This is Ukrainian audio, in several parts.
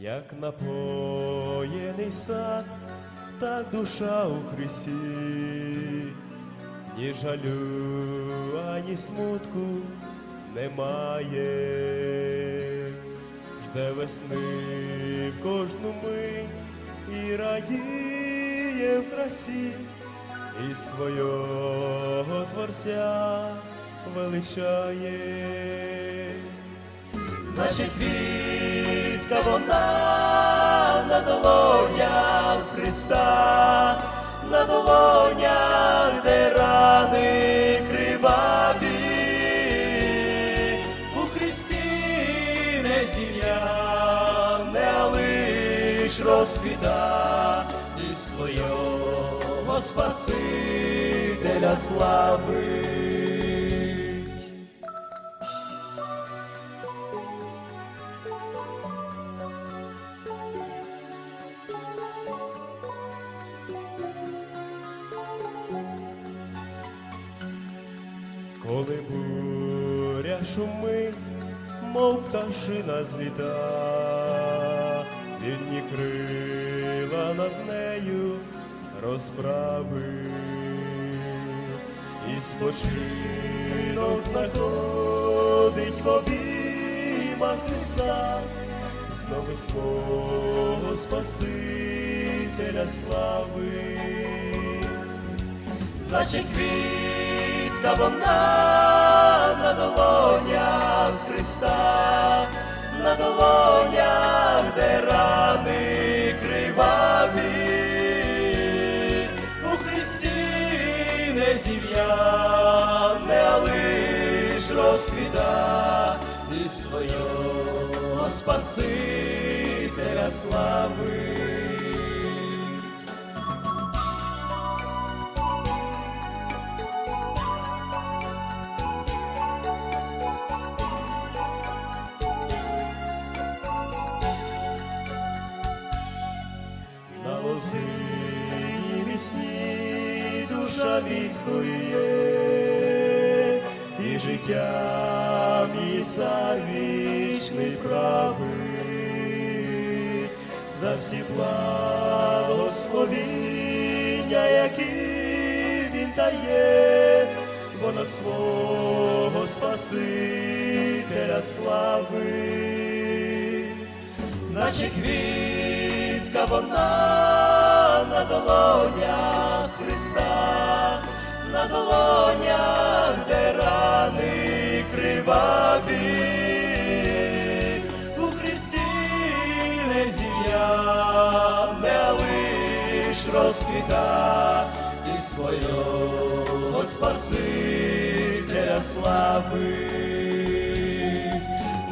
як напоєний сад, так душа у Христі, ні жалю, ані смутку немає, жде весни в кожну мить і радіє в красі, і свого Творця величає. Наче квітка вона на долонях Христа, на долонях, де рани криваві, у Христі не зім'яне, а лиш розквіта і свого Спасителя славить. Коли буря шумить, мов пташина зліта, вільні крила над нею розправи, і спочинок знаходить в обіймах Христа, знову свого Спасителя слави наче квітка вона на долонях Христа, на долонях, де рани криваві, у Христі не зів'яне, а лиш розквіта і свого Спасителя славить. На лозині душа відкує, і життя міса вічний правий, за всі благословіння, які він дає, бо на свого Спасителя славить наче квітка вона на долонях Христа, на долонях, де рани криваві, у Христі не зів'яне, а лиш розквіта і свого Спасителя славить,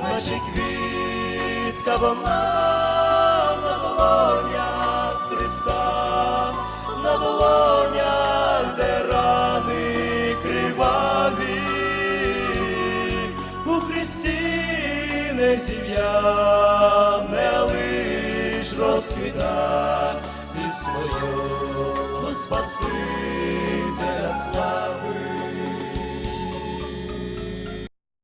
наче квітка вона на долонях Христа, на долонях, де рани криваві, у Христі не зів'я, не лиш розквіта і свого Спасителя слави.